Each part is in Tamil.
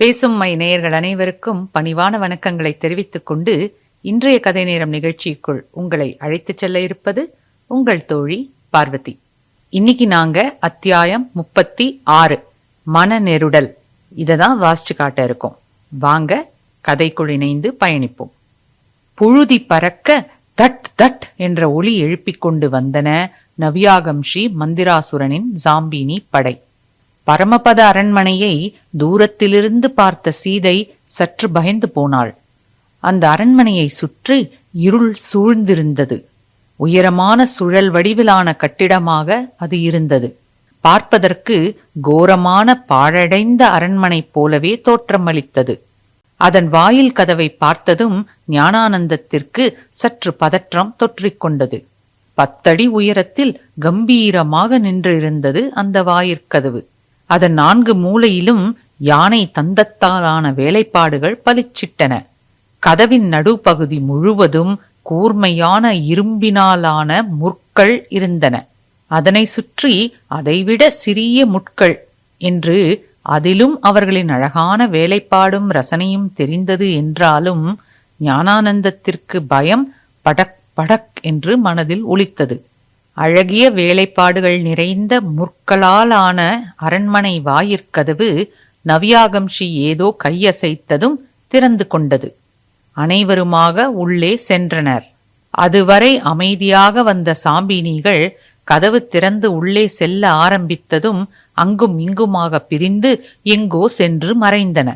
பேசும் மை நேயர்கள் அனைவருக்கும் பணிவான வணக்கங்களை தெரிவித்துக் கொண்டு இன்றைய கதை நேரம் நிகழ்ச்சிக்குள் உங்களை அழைத்துச் செல்ல இருப்பது உங்கள் தோழி பார்வதி. இன்னைக்கு நாங்க அத்தியாயம் முப்பத்தி ஆறு மன நெருடல். இதை தான் வாசிச்சு காட்ட இருக்கோம். வாங்க கதைக்குள் இணைந்து பயணிப்போம். புழுதி பறக்க தட் தட் என்ற ஒளி எழுப்பிக் கொண்டு வந்தன நவியாகம்ஷி மந்திராசுரனின் ஜாம்பினி படை. பரமபத அரண்மனையை தூரத்திலிருந்து பார்த்த சீதை சற்று பயந்து போனாள். அந்த அரண்மனையை சுற்றி இருள் சூழ்ந்திருந்தது. உயரமான சுழல் வடிவிலான கட்டிடமாக அது இருந்தது. பார்ப்பதற்கு கோரமான பாழடைந்த அரண்மனை போலவே தோற்றமளித்தது. அதன் வாயில் கதவை பார்த்ததும் ஞானானந்தத்திற்கு சற்று பதற்றம் தொற்றிக்கொண்டது பத்தடி உயரத்தில் கம்பீரமாக நின்றிருந்தது அந்த வாயிற்கதவு அதன் நான்கு மூலையிலும் யானை தந்தத்தாலான வேலைப்பாடுகள் பளிச்சிட்டன. கதவின் நடுப்பகுதி முழுவதும் கூர்மையான இரும்பினாலான முற்கள் இருந்தன. அதனை சுற்றி அதைவிட சிறிய முட்கள் என்று அதிலும் அவர்களின் அழகான வேலைப்பாடும் ரசனையும் தெரிந்தது என்றாலும் ஞானானந்தத்திற்கு பயம் படக் படக் என்று மனதில் ஒலித்தது. அழகிய வேலைப்பாடுகள் நிறைந்த முற்களால் ஆன அரண்மனை வாயிற்கதவு நவியாகம்ஷி ஏதோ கையசைத்ததும் திறந்து கொண்டது. அனைவருமாக உள்ளே சென்றனர். அதுவரை அமைதியாக வந்த சாம்பினிகள் கதவு திறந்து உள்ளே செல்ல ஆரம்பித்ததும் அங்கும் இங்குமாக பிரிந்து எங்கோ சென்று மறைந்தன.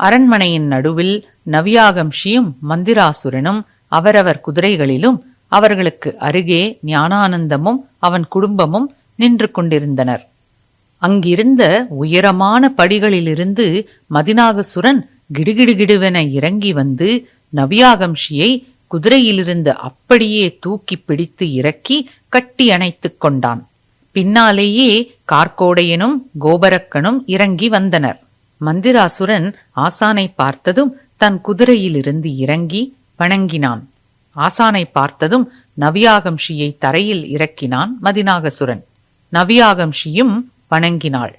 அரண்மனையின் நடுவில் நவியாகம்ஷியும் மந்திராசுரனும் அவரவர் குதிரைகளிலும் அவர்களுக்கு அருகே ஞானானந்தமும் அவன் குடும்பமும் நின்று கொண்டிருந்தனர். அங்கிருந்த உயரமான படிகளிலிருந்து மதிநாகசுரன் கிடுகிடுகிடுவென இறங்கி வந்து நவியாகம்ஷியை குதிரையிலிருந்து அப்படியே தூக்கி பிடித்து இறக்கி கட்டி அணைத்துக் கொண்டான். பின்னாலேயே கார்கோடையனும் கோபரக்கனும் இறங்கி வந்தனர். மந்திராசுரன் ஆசானை பார்த்ததும் தன் குதிரையிலிருந்து இறங்கி வணங்கினான். ஆசானை பார்த்ததும் நவியாகம்ஷியை தரையில் இறக்கினான் மதினாகசுரன் நவியாகம்ஷியும் வணங்கினாள்.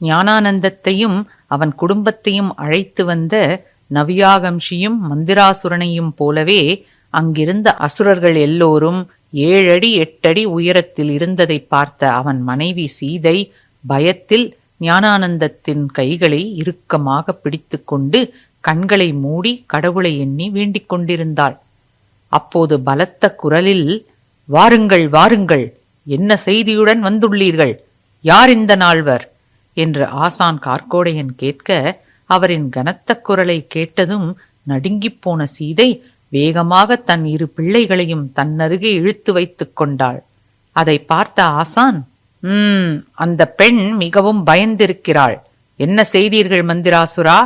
ஞானானந்தத்தையும் அவன் குடும்பத்தையும் அழைத்து வந்த நவியாகம்ஷியும் மந்திராசுரனையும் போலவே அங்கிருந்த அசுரர்கள் எல்லோரும் ஏழடி எட்டடி உயரத்தில் இருந்ததை பார்த்த அவன் மனைவி சீதை பயத்தில் ஞானானந்தத்தின் கைகளை இறுக்கமாக பிடித்துக்கொண்டு கண்களை மூடி கடவுளை எண்ணி வேண்டிக் கொண்டிருந்தாள். அப்போது பலத்த குரலில் வாருங்கள் வாருங்கள் என்ன செய்தியுடன் வந்துள்ளீர்கள்? யார் இந்த நால்வர்? என்று ஆசான் கார்கோடையன் கேட்க அவரின் கனத்த குரலை கேட்டதும் நடுங்கிப் போன சீதை வேகமாக தன் இரு பிள்ளைகளையும் தன்னருகே இழுத்து வைத்துக் கொண்டாள். அதை பார்த்த ஆசான் உம் அந்த பெண் மிகவும் பயந்திருக்கிறாள். என்ன செய்தீர்கள் மந்திராசுரா?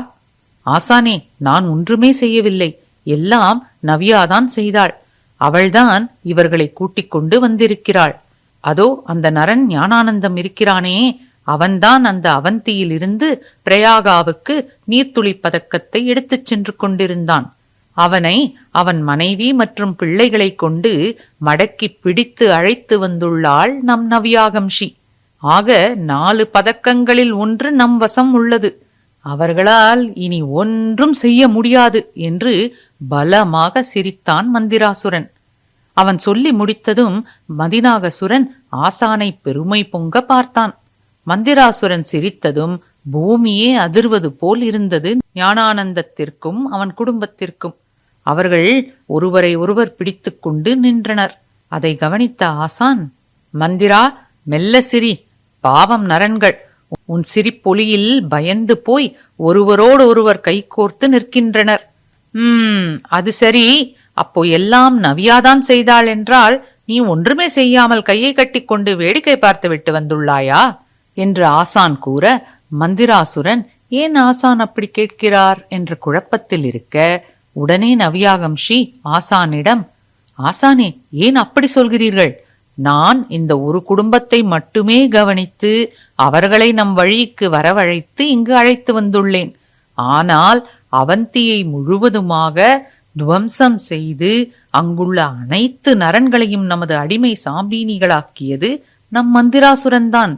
ஆசானே நான் ஒன்றுமே செய்யவில்லை. எல்லாம் நவியாதான் செய்தாள். அவள்தான் இவர்களை கூட்டிக் கொண்டு வந்திருக்கிறாள். அதோ அந்த நரன் ஞானானந்தம் இருக்கிறானே அவன்தான் அந்த அவந்தியில் இருந்து பிரயாகாவுக்கு நீர்த்துளி பதக்கத்தை எடுத்துச் சென்று கொண்டிருந்தான். அவனை அவன் மனைவி மற்றும் பிள்ளைகளைக் கொண்டு மடக்கி பிடித்து அழைத்து வந்துள்ளாள் நம் நவியாகம்ஷி. ஆக நாலு பதக்கங்களில் ஒன்று நம் வசம் உள்ளது. அவர்களால் இனி ஒன்றும் செய்ய முடியாது என்று பலமாக சிரித்தான் மந்திராசுரன். அவன் சொல்லி முடித்ததும் மதிநாகசுரன் ஆசானை பெருமை பொங்க பார்த்தான். மந்திராசுரன் சிரித்ததும் பூமியே அதிர்வது போல் இருந்தது ஞானானந்தத்திற்கும் அவன் குடும்பத்திற்கும். அவர்கள் ஒருவரை ஒருவர் பிடித்துக்கொண்டு நின்றனர். அதை கவனித்த ஆசான் மந்திரா மெல்ல சிரி பாவம் நரன்கள் உன் சிரிப்பொலியில் பயந்து போய் ஒருவரோடு ஒருவர் கைகோர்த்து நிற்கின்றனர். உம் அது சரி. அப்போ எல்லாம் நவியாதான் செய்தாள் என்றால் நீ ஒன்றுமே செய்யாமல் கையை கட்டிக்கொண்டு வேடிக்கை பார்த்து விட்டு வந்துள்ளாயா? என்று ஆசான் கூற மந்திராசுரன் ஏன் ஆசான் அப்படி கேட்கிறார் என்ற குழப்பத்தில் இருக்க உடனே நவியாகம்ஷி ஆசானிடம் ஆசானே ஏன் அப்படி சொல்கிறீர்கள்? நான் இந்த ஒரு குடும்பத்தை மட்டுமே கவனித்து அவர்களை நம் வழிக்கு வரவழைத்து இங்கு அழைத்து வந்துள்ளேன். ஆனால் அவந்தியை முழுவதுமாக துவம்சம் செய்து அங்குள்ள அனைத்து நரன்களையும் நமது அடிமை சாம்பீனிகளாக்கியது நம் மந்திராசுரன்தான்.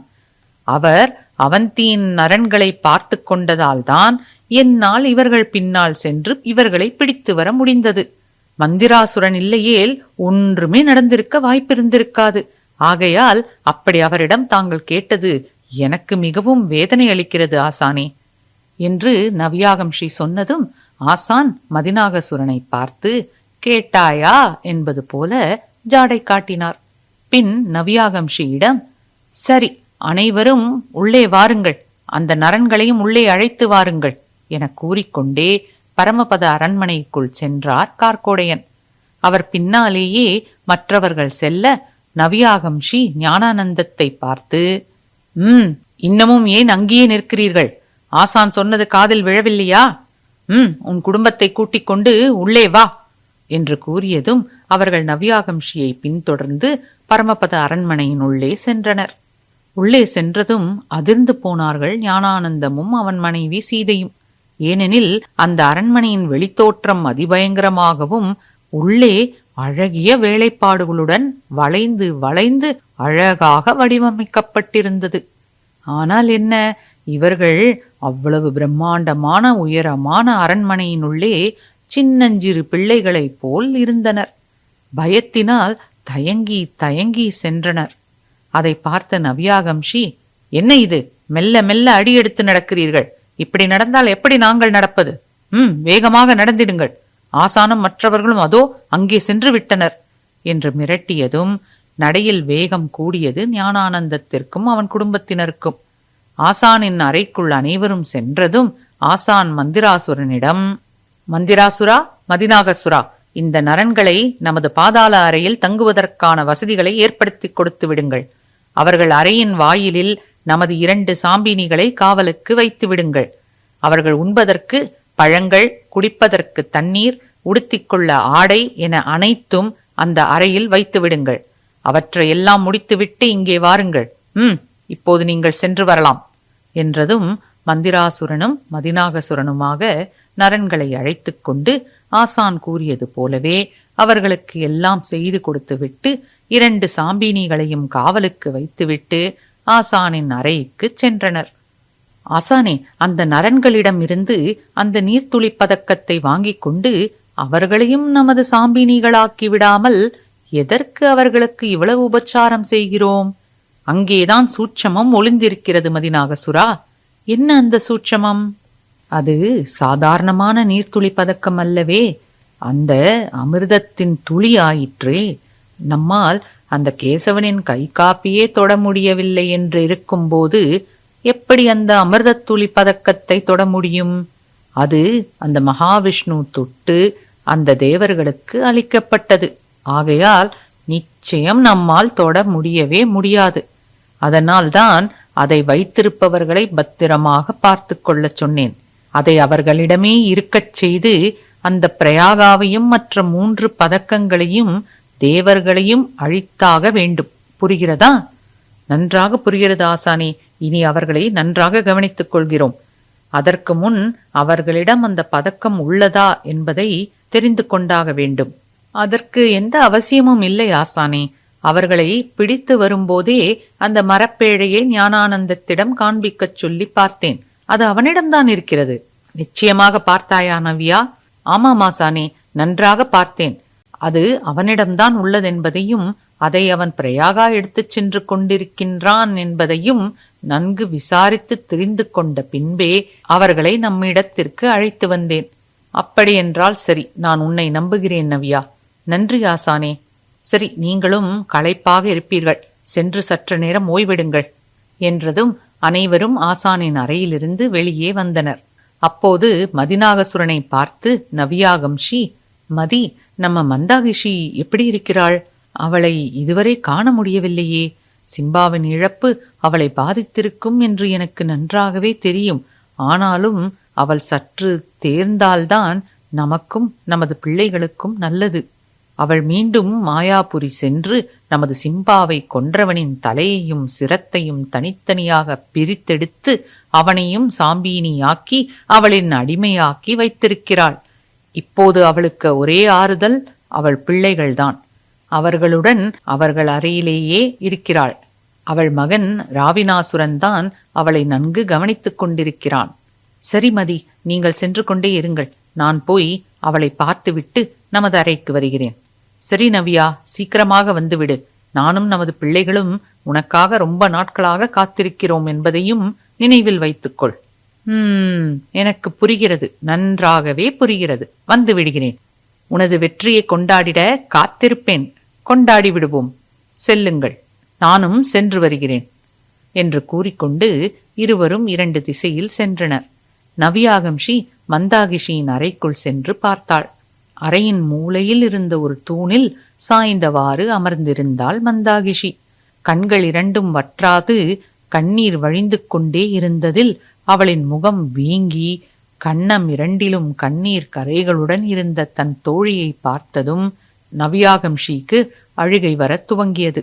அவர் அவந்தியின் நரன்களை பார்த்து கொண்டதால்தான் என்னால் இவர்கள் பின்னால் சென்று இவர்களை பிடித்து வர முடிந்தது. மந்திராசுரன் இல்லையேல் ஒன்றுமே நடந்திருக்க வாய்ப்பிருந்திருக்காது. ஆகையால் அப்படி அவரிடம் தாங்கள் கேட்டது எனக்கு மிகவும் வேதனை அளிக்கிறது ஆசானே என்று நவியாகம்ஷி சொன்னதும் ஆசான் மதிநாகசுரனை பார்த்து கேட்டாயா? என்பது போல ஜாடை காட்டினார். பின் நவியாகம்ஷியிடம் சரி அனைவரும் உள்ளே வாருங்கள். அந்த நரன்களையும் உள்ளே அழைத்து வாருங்கள் என கூறிக்கொண்டே பரமபத அரண்மனைக்குள் சென்றார் கார்கோடையன் அவர் பின்னாலேயே மற்றவர்கள் செல்ல நவியாகம்ஷி ஞானானந்தத்தை பார்த்து ம் இன்னமும் ஏன் அங்கேயே நிற்கிறீர்கள்? ஆசான் சொன்னது காதில் விழவில்லையா? ம் உன் குடும்பத்தை கூட்டிக் கொண்டு உள்ளே வா என்று கூறியதும் அவர்கள் நவியாகம்ஷியை பின்தொடர்ந்து பரமபத அரண்மனையின் உள்ளே சென்றனர். உள்ளே சென்றதும் அதிர்ந்து போனார்கள் ஞானானந்தமும் அவன் மனைவி சீதையும். ஏனெனில் அந்த அரண்மனையின் வெளித்தோற்றம் அதிபயங்கரமாகவும் உள்ளே அழகிய வேலைப்பாடுகளுடன் வளைந்து வளைந்து அழகாக வடிவமைக்கப்பட்டிருந்தது. ஆனால் என்ன? இவர்கள் அவ்வளவு பிரம்மாண்டமான உயரமான அரண்மனையினுள்ளே சின்னஞ்சிறு பிள்ளைகளைப் போல் இருந்தனர். பயத்தினால் தயங்கி தயங்கி சென்றனர். அதை பார்த்த நவியாகம்ஷி என்ன இது? மெல்ல மெல்ல அடியெடுத்து நடக்கிறீர்கள். இப்படி நடந்தால் எப்படி நாங்கள் நடப்பது? ம் வேகமாக நடந்திடுங்கள். ஆசானும் மற்றவர்களும் அதோ அங்கே சென்று விட்டனர் என்று மிரட்டியதும் நடையில் வேகம் கூடியது ஞானானந்தத்திற்கும் அவன் குடும்பத்தினருக்கும். ஆசானின் அறைக்குள் அனைவரும் சென்றதும் ஆசான் மந்திராசுரனிடம் மந்திராசுரா மதிநாகசுரா இந்த நரன்களை நமது பாதாள அறையில் தங்குவதற்கான வசதிகளை ஏற்படுத்தி கொடுத்து விடுங்கள். அவர்கள் அறையின் வாயிலில் நமது இரண்டு சாம்பினிகளை காவலுக்கு வைத்து விடுங்கள். அவர்கள் உண்பதற்கு பழங்கள் குடிப்பதற்கு தண்ணீர் உடுத்திக்கொள்ள ஆடை என அனைத்தும் அந்த அறையில் வைத்து விடுங்கள். அவற்றை எல்லாம் முடித்துவிட்டு இங்கே வாருங்கள். ம் இப்போது நீங்கள் சென்று வரலாம் என்றதும் மந்திராசுரனும் மதினாகசுரனுமாக நரன்களை அழைத்து கொண்டு ஆசான் கூறியது போலவே அவர்களுக்கு எல்லாம் செய்து கொடுத்துவிட்டு இரண்டு சாம்பினிகளையும் காவலுக்கு வைத்துவிட்டு ஆசானின் அறைக்கு சென்றனர். ஆசானே அந்த நரன்களிடம் இருந்து அந்த நீர்த்துளி பதக்கத்தை வாங்கிக் கொண்டு அவர்களையும் நமது சாம்பினிகளாக்கி விடாமல் எதற்கு அவர்களுக்கு இவ்வளவு உபச்சாரம் செய்கிறோம்? அங்கேதான் சூட்சமம் ஒளிந்திருக்கிறது மதிநாகசுரா. என்ன அந்த சூட்சமம்? அது சாதாரணமான நீர்த்துளி பதக்கம் அல்லவே அந்த அமிர்தத்தின் துளி ஆயிற்றே நம்மால் அந்த கேசவனின் கை காப்பியே தொட முடியவில்லை என்று இருக்கும்போது எப்படி அந்த அமிர்தத்துளி பதக்கத்தை தொட முடியும்? அது அந்த மகாவிஷ்ணு தொட்டு அந்த தேவர்களுக்கு அளிக்கப்பட்டது. ஆகையால் நிச்சயம் நம்மால் தொட முடியவே முடியாது. அதனால்தான் அதை வைத்திருப்பவர்களை பத்திரமாக பார்த்து கொள்ளச் சொன்னேன். அதை அவர்களிடமே இருக்கச் செய்து அந்த பிரயாகாவையும் மற்ற மூன்று பதக்கங்களையும் தேவர்களையும் அழித்தாக வேண்டும். புரிகிறதா? நன்றாக புரிகிறது ஆசானே? இனி அவர்களை நன்றாக கவனித்துக் கொள்கிறோம். அதற்கு முன் அவர்களிடம் அந்த பதக்கம் உள்ளதா என்பதை தெரிந்து கொண்டாக வேண்டும். அதற்கு எந்த அவசியமும் இல்லை ஆசானே. அவர்களை பிடித்து வரும்போதே அந்த மரப்பேழையை ஞானானந்தத்திடம் காண்பிக்கச் சொல்லி பார்த்தேன். அது அவனிடம்தான் இருக்கிறது. நிச்சயமாக பார்த்தாயா நவ்யா? ஆமாம் ஆசானே. நன்றாக பார்த்தேன். அது அவனிடம்தான் உள்ளதென்பதையும் அதை அவன் பிரயாகா எடுத்துச் சென்று கொண்டிருக்கின்றான் என்பதையும் நன்கு விசாரித்து தெரிந்து கொண்ட பின்பே அவர்களை நம்மிடத்திற்கு அழைத்து வந்தேன். அப்படியென்றால் சரி நான் உன்னை நம்புகிறேன் நவ்யா. நன்றி ஆசானே. சரி நீங்களும் களைப்பாக இருப்பீர்கள். சென்று சற்று நேரம் ஓய்விடுங்கள் என்றதும் அனைவரும் ஆசானின் அறையிலிருந்து வெளியே வந்தனர். அப்போது மதிநாகசுரனை பார்த்து நவியாகம்ஷி மதி நம்ம மந்தாகிஷி எப்படி இருக்கிறாள்? அவளை இதுவரை காண முடியவில்லையே. சிம்பாவின் இழப்பு அவளை பாதித்திருக்கும் என்று எனக்கு நன்றாகவே தெரியும். ஆனாலும் அவள் சற்று தேர்ந்தால்தான் நமக்கும் நமது பிள்ளைகளுக்கும் நல்லது. அவள் மீண்டும் மாயாபுரி சென்று நமது சிம்பாவை கொன்றவனின் தலையையும் சிரத்தையும் தனித்தனியாக பிரித்தெடுத்து அவனையும் சாம்பீனியாக்கி அவளின் அடிமையாக்கி வைத்திருக்கிறாள். இப்போது அவளுக்கு ஒரே ஆறுதல் அவள் பிள்ளைகள்தான். அவர்களுடன் அவர்கள் அறையிலேயே இருக்கிறாள். அவள் மகன் ராவினாசுரன் தான் அவளை நன்கு கவனித்துக் கொண்டிருக்கிறான். சரிமதி நீங்கள் சென்று கொண்டே இருங்கள். நான் போய் அவளை பார்த்துவிட்டு நமது அறைக்கு வருகிறேன். சரி நவ்யா சீக்கிரமாக வந்துவிடு. நானும் நமது பிள்ளைகளும் உனக்காக ரொம்ப நாட்களாக காத்திருக்கிறோம் என்பதையும் நினைவில் வைத்துக்கொள். ம் எனக்கு புரிகிறது. நன்றாகவே புரிகிறது. வந்து விடுகிறேன். உனது வெற்றியை கொண்டாடிட காத்திருப்பேன். கொண்டாடி விடுவோம். செல்லுங்கள். நானும் சென்று வருகிறேன். என்று கூறிக்கொண்டு இருவரும் இரண்டு திசையில் சென்றனர். நவியாகம்ஷி மந்தாகிஷியின் அறைக்குள் சென்று பார்த்தாள். அறையின் மூலையில் இருந்த ஒரு தூணில் சாய்ந்தவாறு அமர்ந்திருந்தாள் மந்தாகிஷி. கண்கள் இரண்டும் வற்றாது கண்ணீர் வழிந்து கொண்டே இருந்ததில் அவளின் முகம் வீங்கி கண்ணம் இரண்டிலும் கண்ணீர் கரைகளுடன் இருந்த தன் தோழியை பார்த்ததும் நவியாகம்ஷிக்கு அழுகை வரத் துவங்கியது.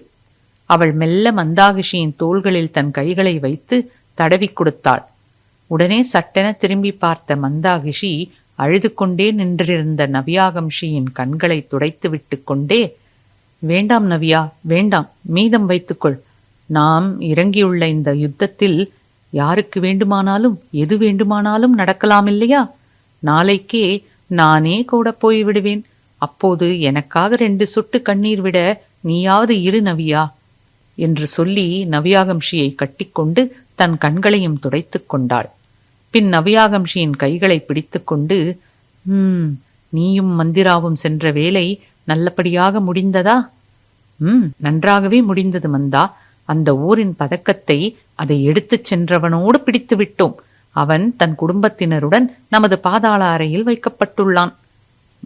அவள் மெல்ல மந்தாகிஷியின் தோள்களில் தன் கைகளை வைத்து தடவி கொடுத்தாள். உடனே சட்டென திரும்பி பார்த்த மந்தாகிஷி அழுது கொண்டே நின்றிருந்த நவியாகம்ஷியின் கண்களை துடைத்து விட்டு கொண்டே வேண்டாம் நவியா வேண்டாம் மீதம் வைத்துக்கொள் நாம் இறங்கியுள்ள இந்த யுத்தத்தில் யாருக்கு வேண்டுமானாலும் எது வேண்டுமானாலும் நடக்கலாம் இல்லையா? நாளைக்கே நானே கூட போய் விடுவேன். அப்போது எனக்காக ரெண்டு சொட்டு கண்ணீர் விட நீயாவது இரு நவியா? என்று சொல்லி நவியாகம்ஷியை கட்டிக்கொண்டு தன் கண்களையும் துடைத்துக் கொண்டாள். பின் நவியாகம்ஷியின் கைகளை பிடித்துக்கொண்டு ம் நீயும் மந்திராவும் சென்ற வேலை நல்லபடியாக முடிந்ததா? ம் நன்றாகவே முடிந்தது மந்தா. அந்த ஊரின் பதக்கத்தை அதை எடுத்துச் சென்றவனோடு பிடித்து விட்டோம் அவன் தன் குடும்பத்தினருடன் நமது பாதாள அறையில் வைக்கப்பட்டுள்ளான்.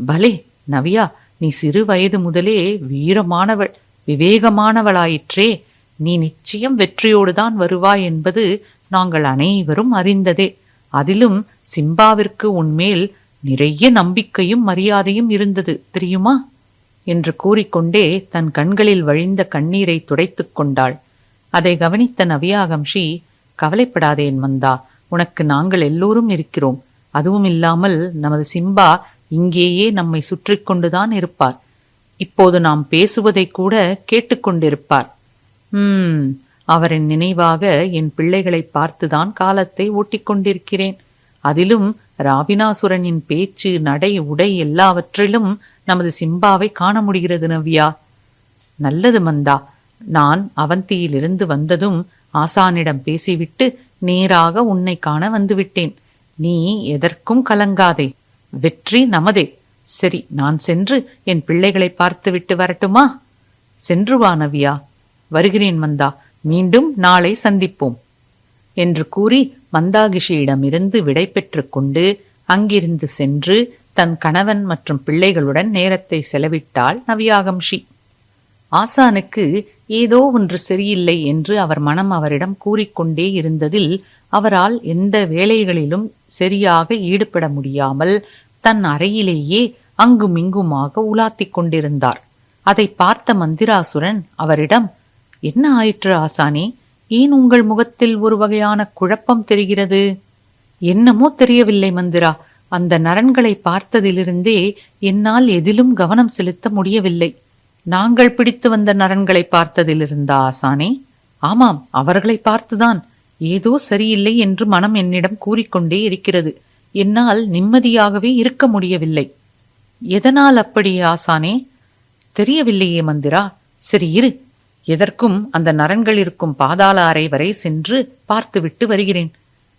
பலே நவியா நீ சிறு வயது முதலே வீரமானவள் விவேகமானவளாயிற்றே. நீ நிச்சயம் வெற்றியோடுதான் வருவாய் என்பது நாங்கள் அனைவரும் அறிந்ததே. அதிலும் சிம்பாவிற்கு உன்மேல் நிறைய நம்பிக்கையும் மரியாதையும் இருந்தது தெரியுமா? என்று கூறிக்கொண்டே தன் கண்களில் வழிந்த கண்ணீரை துடைத்துக் கொண்டாள். அதை கவனித்த நவியாகம்ஷி கவலைப்படாதேன் மந்தா உனக்கு நாங்கள் எல்லோரும் இருக்கிறோம். அதுவும் இல்லாமல் நமது சிம்பா இங்கேயே நம்மை சுற்றி கொண்டுதான் இருப்பார். இப்போது நாம் பேசுவதை கூட கேட்டுக்கொண்டிருப்பார் ம் அவரின் நினைவாக என் பிள்ளைகளை பார்த்துதான் காலத்தை ஓட்டிக்கொண்டிருக்கிறேன் அதிலும் ராபினாசுரனின் பேச்சு நடை உடை எல்லாவற்றிலும் நமது சிம்பாவை காண முடிகிறது நவ்யா? நல்லது மந்தா நான் அவந்தியிலிருந்து வந்ததும் ஆசானிடம் பேசிவிட்டு நேராக உன்னை காண வந்துவிட்டேன். நீ எதற்கும் கலங்காதே. வெற்றி நமதே. சரி நான் சென்று என் பிள்ளைகளை பார்த்துவிட்டு வரட்டுமா? சென்று வா நவியா. வருகிறேன் மந்தா. மீண்டும் நாளை சந்திப்போம். என்று கூறி மந்தாகிஷியிடமிருந்து விடை பெற்று கொண்டு அங்கிருந்து சென்று தன் கணவன் மற்றும் பிள்ளைகளுடன் நேரத்தை செலவிட்டாள் நவியாகம்ஷி. ஆசானுக்கு ஏதோ ஒன்று சரியில்லை என்று அவர் மனம் அவரிடம் கூறிக்கொண்டே இருந்ததில் அவரால் எந்த வேலைகளிலும் சரியாக ஈடுபட முடியாமல் தன் அறையிலேயே அங்குமிங்குமாக உலாத்திக் கொண்டிருந்தார். அதை பார்த்த மந்திராசுரன் அவரிடம் என்ன ஆயிற்று ஆசானே ஏன் உங்கள் முகத்தில் ஒரு வகையான குழப்பம் தெரிகிறது? என்னமோ தெரியவில்லை மந்திரா அந்த நரன்களை பார்த்ததிலிருந்தே என்னால் எதிலும் கவனம் செலுத்த முடியவில்லை. நாங்கள் பிடித்து வந்த நரன்களை பார்த்ததிலிருந்தா ஆசானே? ஆமாம் அவர்களை பார்த்துதான். ஏதோ சரியில்லை என்று மனம் என்னிடம் கூறிக்கொண்டே இருக்கிறது. என்னால் நிம்மதியாகவே இருக்க முடியவில்லை. எதனால் அப்படி ஆசானே? தெரியவில்லையே மந்திரா. சரி இரு. எதற்கும் அந்த நரன்கள் இருக்கும் பாதாள அறை வரை சென்று பார்த்துவிட்டு வருகிறேன்.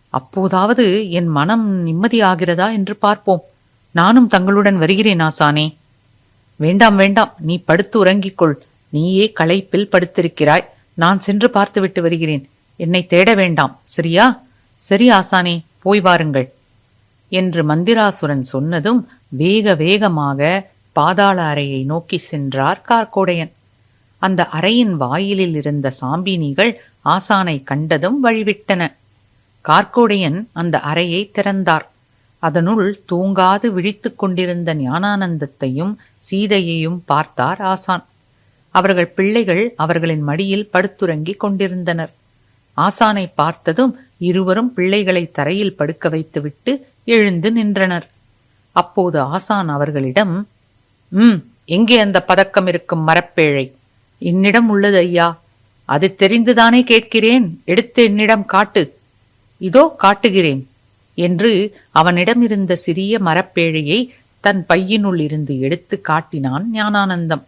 அப்போதாவது என் மனம் நிம்மதியாகிறதா என்று பார்ப்போம். நானும் தங்களுடன் வருகிறேன் ஆசானே. வேண்டாம் வேண்டாம். நீ படுத்து உறங்கிக்கொள். நீயே களைப்பில் படுத்திருக்கிறாய். நான் சென்று பார்த்துவிட்டு வருகிறேன். என்னை தேட வேண்டாம். சரியா? சரி ஆசானே போய் வாருங்கள். என்று மந்திராசுரன் சொன்னதும் வேக வேகமாக பாதாள அறையை நோக்கி சென்றார் கார்கோடையன் அந்த அறையின் வாயிலில் இருந்த சாம்பினிகள் ஆசானை கண்டதும் வழிவிட்டன. கார்கோடையன் அந்த அறையை திறந்தார். அதனுள் தூங்காது விழித்துக் கொண்டிருந்த ஞானானந்தத்தையும் சீதையையும் பார்த்தார் ஆசான். அவர்கள் பிள்ளைகள் அவர்களின் மடியில் படுத்துறங்கிக் கொண்டிருந்தனர். ஆசானை பார்த்ததும் இருவரும் பிள்ளைகளை தரையில் படுக்க வைத்துவிட்டு எழுந்து நின்றனர். அப்போது ஆசான் அவர்களிடம் ம் எங்கே அந்த பதக்கம் இருக்கும் மரப்பேழை? என்னிடம் உள்ளது ஐயா. அது தெரிந்துதானே கேட்கிறேன். எடுத்து என்னிடம் காட்டு. இதோ காட்டுகிறேன். என்று அவனிடமிருந்த சிறிய மரப்பேழையை தன் பையினுள் இருந்து எடுத்து காட்டினான் ஞானானந்தம்.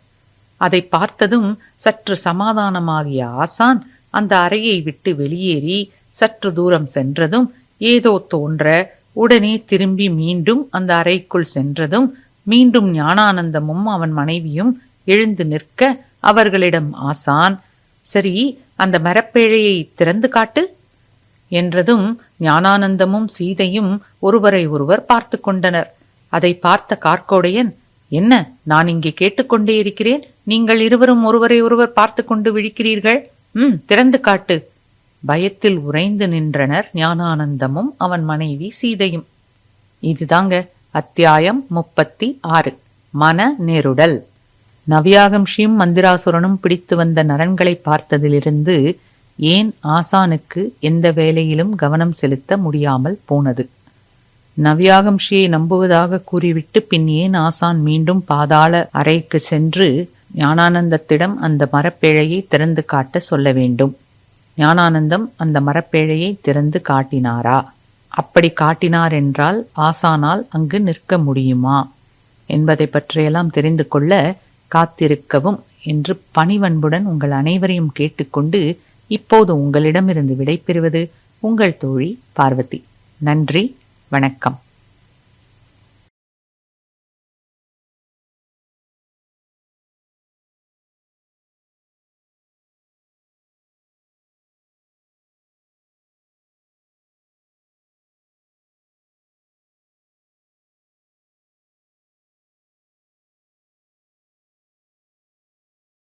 அதை பார்த்ததும் சற்று சமாதானமாகிய ஆசான் அந்த அறையை விட்டு வெளியேறி சற்று தூரம் சென்றதும் ஏதோ தோன்ற உடனே திரும்பி மீண்டும் அந்த அறைக்குள் சென்றதும் மீண்டும் ஞானானந்தமும் அவன் மனைவியும் எழுந்து நிற்க அவர்களிடம் ஆசான் சரி அந்த மரப்பேழையை திறந்து காட்டு. என்றதும் ஞானானந்தமும் சீதையும் ஒருவரை ஒருவர் பார்த்து கொண்டனர். அதை பார்த்த கார்க்கோடையன் என்ன நான் இங்கே கேட்டுக்கொண்டே இருக்கிறேன்? நீங்கள் இருவரும் ஒருவரை ஒருவர் பார்த்து கொண்டு விழிக்கிறீர்கள்? ம் திறந்து காட்டு. பயத்தில் உறைந்து நின்றனர் ஞானானந்தமும் அவன் மனைவி சீதையும். இதுதாங்க அத்தியாயம் முப்பத்தி ஆறு மன நேருடல். நவியாகம்ஷியும் மந்திராசுரனும் பிடித்து வந்த நரன்களை பார்த்ததிலிருந்து ஏன் ஆசானுக்கு எந்த வேலையிலும் கவனம் செலுத்த முடியாமல் போனது? நவ்யாகம்ஷியை நம்புவதாக கூறிவிட்டு பின் ஏன் ஆசான் மீண்டும் பாதாள அறைக்கு சென்று ஞானானந்தத்திடம் அந்த மரப்பேழையை திறந்து காட்ட சொல்ல வேண்டும்? ஞானானந்தம் அந்த மரப்பேழையை திறந்து காட்டினாரா? அப்படி காட்டினார் என்றால் ஆசானால் அங்கு நிற்க முடியுமா? என்பதை பற்றியெல்லாம் தெரிந்து கொள்ள காத்திருக்கவும் என்று பணிவன்புடன் உங்கள் அனைவரையும் கேட்டுக்கொண்டு இப்போது உங்களிடமிருந்து விடைபெறுவது உங்கள் தோழி பார்வதி. நன்றி வணக்கம்.